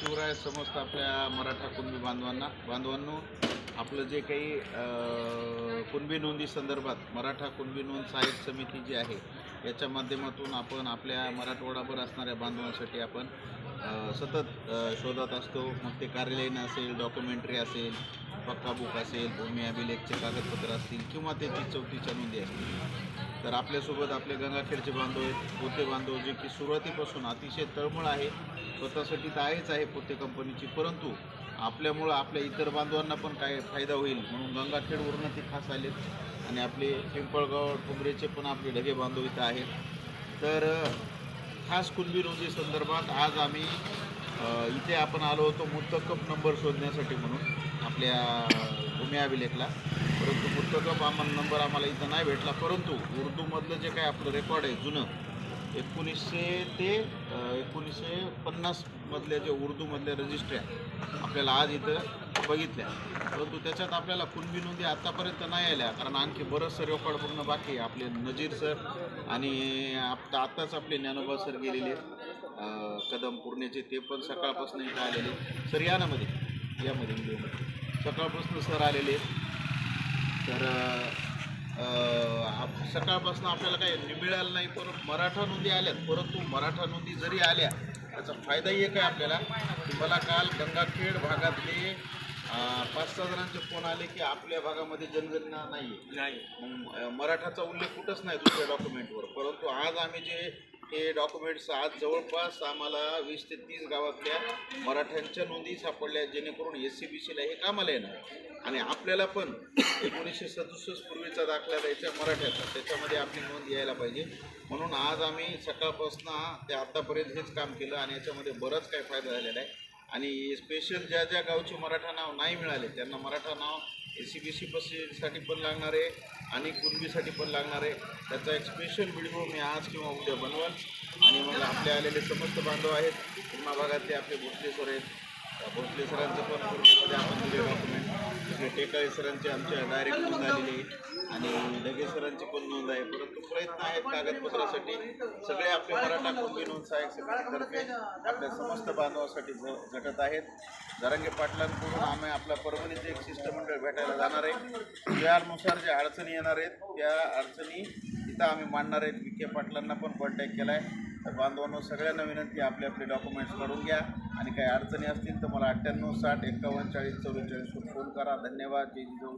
शिवराय समस्त आपल्या मराठा कुणबी बांधवांना बांधवांनो आपलं जे काही कुणबी नोंदी संदर्भात मराठा कुणबी नोंद साहित्य समिती जी आहे याच्या माध्यमातून आपण आपल्या मराठवाडाभर असणाऱ्या बांधवांसाठी आपण सतत शोधात असतो. मग ते कार्यालयीन असेल डॉक्युमेंटरी असेल पक्का बुक असेल भूमी अभिलेखचे कागदपत्र असतील किंवा त्याची चौथीच्या नोंदी असतील. तर आपल्यासोबत आपले गंगाखेडचे बांधव आहेत पोते बांधव जे की सुरुवातीपासून अतिशय तळमळ आहे स्वतःसाठी तर आहेच आहे पोते कंपनीची परंतु आपल्यामुळं आपल्या इतर बांधवांना पण काय फायदा होईल म्हणून गंगाखेडवरून ते खास आलेत. आणि आपले पिंपळगाव ठुमरेचे पण आपले ढगे बांधव इथं आहेत. तर खास कुणबी रोजी संदर्भात आज आम्ही इथे आपण आलो होतो मुत्तकप नंबर शोधण्यासाठी म्हणून आपल्या भूमी अभिलेखला. परंतु मुत्तकप आम्हाला नंबर आम्हाला इथं नाही भेटला. परंतु उर्दूमधलं जे काय आपलं रेकॉर्ड आहे जुनं एकोणीसशे ते एकोणीसशे पन्नासमधल्या जे उर्दूमधल्या रजिस्ट्र्या आपल्याला आज इथं बघितल्या. परंतु त्याच्यात आपल्याला कुणबी नोंदी आत्तापर्यंत नाही आल्या कारण आणखी बरंचसं रेकॉर्ड पूर्ण बाकी आहे. आपले नजीर सर आणि आत्ता आत्ताच आपले ज्ञानोबा सर गेलेले. आहेत. कदम पुरण्याचे ते पण सकाळपासून इथं आलेले. सर या यामध्ये सकाळपासून सर आलेले. तर आप- सकाळपासून आपल्याला काही मिळालं नाही परत मराठा नोंदी आल्यात. परंतु मराठा नोंदी जरी आल्या त्याचा फायदाही एक आहे आपल्याला. मला काल गंगाखेड भागातले पाच सहा जणांचे फोन आले की आपल्या भागामध्ये जनगणना नाही. मग मराठाचा उल्लेख कुठंच नाही दुसऱ्या डॉक्युमेंटवर परंतु आज आम्ही जे हे डॉक्युमेंट्स आज जवळपास आम्हाला वीस ते तीस गावातल्या मराठ्यांच्या नोंदी सापडल्या जेणेकरून एस सी बी सीला हे कामाला येणार. आणि आपल्याला पण एकोणीसशे सदुसष्ट पूर्वीचा दाखला द्यायचा मराठ्याचा. त्याच्यामध्ये आपली नोंद यायला पाहिजे. म्हणून आज आम्ही सकाळपासून ते आत्तापर्यंत हेच काम केलं आणि याच्यामध्ये बराच काही फायदा झालेला आहे. आणि स्पेशल ज्या ज्या गावचे मराठा नाव नाही मिळाले त्यांना मराठा नाव ए सी बी सी बससाठी पण लागणार आहे आणि कुणबीसाठी पण लागणार आहे. त्याचा एक स्पेशल व्हिडिओ मी आज किंवा उद्या बनवाल आणि मग आपले आलेले समस्त बांधव आहेत. सीमा भागातले आपले भोसलेश्वर आहेत. भोसले सरांचं पण पूर्णमध्ये आपण दिले डॉक्युमेंट टेकाळे सरांचे आमच्या डायरेक्ट नोंद आलेली आहे. आणि लगे सरांची पण नोंद आहे. परंतु प्रयत्न आहेत कागदपत्रासाठी. सगळे आपले मराठा कुटुंबी नोंद सहाय्यक समितीतर्फे आपल्या समस्त बांधवासाठी घटत झटत आहेत. जरांगे पाटलांकडून आम्ही आपल्या परभणीचं एक शिष्टमंडळ भेटायला जाणार आहे. त्यानुसार ज्या अडचणी येणार आहेत त्या अडचणी इथं आम्ही मांडणार आहेत. विखे पाटलांना पण कॉन्टॅक्ट केला आहे तर बांधवांनो सगळ्यांना विनंती आपले आपले डॉक्युमेंट्स काढून घ्या. आणि काही अडचणी असतील तर मला अठ्ठ्याण्णव साठ एकावन्न चाळीस चव्वेचाळीसवर फोन करा. धन्यवाद. जय जिजाऊ